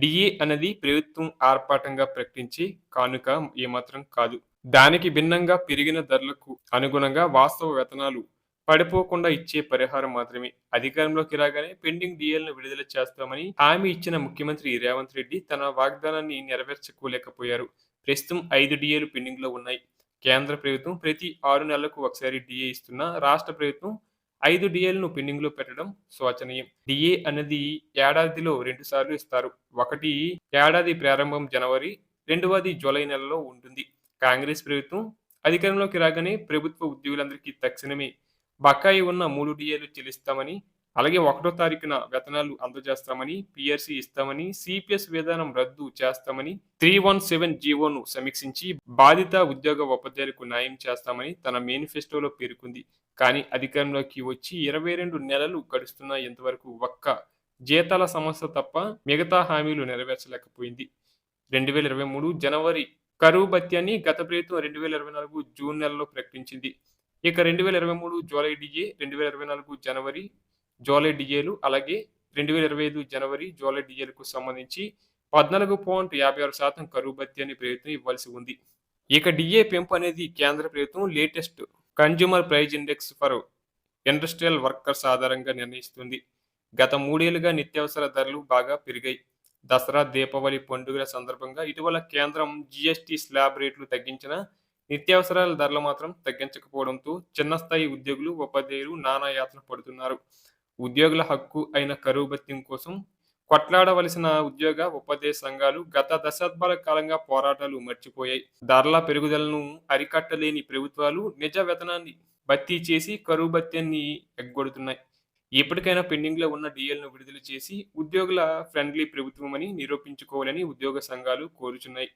DA అనేది ప్రభుత్వం ఆర్పాటంగా ప్రకటించే కానుక ఏమాత్రం కాదు. దానికి భిన్నంగా పెరిగిన ధరలకు అనుగుణంగా వాస్తవ వేతనాలు పడిపోకుండా ఇచ్చే పరిహారం మాత్రమే. అధికారంలోకి రాగానే పెండింగ్ డిఎల్ను విడుదల చేస్తామని హామీ ఇచ్చిన ముఖ్యమంత్రి రేవంత్ రెడ్డి తన వాగ్దానాన్ని నెరవేర్చుకోలేకపోయారు. ప్రస్తుతం ఐదు డిఏలు పెండింగ్లో ఉన్నాయి. కేంద్ర ప్రభుత్వం ప్రతి ఆరు నెలలకు ఒకసారి డిఏ ఇస్తున్న రాష్ట్ర ప్రభుత్వం ఐదు డిఏలను పెండింగ్లో పెట్టడం శోచనీయం. డిఏ అనేది ఏడాదిలో రెండు సార్లు ఇస్తారు. ఒకటి ఏడాది ప్రారంభం జనవరి రెండవది జూలై నెలలో ఉంటుంది. కాంగ్రెస్ ప్రభుత్వం అధికారంలోకి రాగానే ప్రభుత్వ ఉద్యోగులందరికీ తక్షణమే బకాయి ఉన్న మూడు డిఏలు చెల్లిస్తామని అలాగే ఒకటో తారీఖున వేతనాలు అందజేస్తామని పిఆర్సీ ఇస్తామని సిపిఎస్ విధానం రద్దు చేస్తామని త్రీ వన్ సెవెన్ జీవోను సమీక్షించి బాధిత ఉద్యోగ ఉపాధ్యాయులకు న్యాయం చేస్తామని తన మేనిఫెస్టోలో పేర్కొంది. కానీ అధికారంలోకి వచ్చి ఇరవై రెండు నెలలు గడుస్తున్న ఇంతవరకు ఒక్క జీతాల సమస్య తప్ప మిగతా హామీలు నెరవేర్చలేకపోయింది. రెండు వేల ఇరవై మూడు జనవరి కరువు భత్యాన్ని గత ప్రభుత్వం రెండు వేల ఇరవై నాలుగు జూన్ నెలలో ప్రకటించింది. ఇక రెండు వేల ఇరవై మూడు జూలై డిఏ రెండు వేల ఇరవై నాలుగు జనవరి జూలై డిఏలు అలాగే రెండు వేల ఇరవై ఐదు జనవరి జూలై డిఏలకు సంబంధించి పద్నాలుగు పాయింట్ యాభై ఆరు శాతం కరువు భత్యాన్ని ప్రభుత్వం ఇవ్వాల్సి ఉంది. ఇక డిఏ పెంపు అనేది కేంద్ర ప్రభుత్వం latest consumer price index for industrial workers ఆధారంగా నిర్ణయిస్తుంది. గత మూడేళ్ళుగా నిత్యావసర ధరలు బాగా పెరిగాయి. దసరా దీపావళి పండుగల సందర్భంగా ఇటీవల కేంద్రం జీఎస్టీ స్లాబ్ రేట్లు తగ్గించిన నిత్యావసరాల ధరలు మాత్రం తగ్గించకపోవడంతో చిన్న స్థాయి ఉద్యోగులు ఉపాధ్యాయులు నానా యాతన పడుతున్నారు. ఉద్యోగుల హక్కు అయిన కరువు భత్యం కోసం కొట్లాడవలసిన ఉద్యోగ ఉపాధ్యాయ సంఘాలు గత దశాబ్దాల కాలంగా పోరాటాలు మర్చిపోయాయి. ధరల పెరుగుదలను అరికట్టలేని ప్రభుత్వాలు నిజ వేతనాన్ని భర్తీ చేసి కరువు భత్యాన్ని ఎగ్గొడుతున్నాయి. ఇప్పటికైనా పెండింగ్లో ఉన్న డిఎల్ను విడుదల చేసి ఉద్యోగుల ఫ్రెండ్లీ ప్రభుత్వమని నిరూపించుకోవాలని ఉద్యోగ సంఘాలు కోరుచున్నాయి.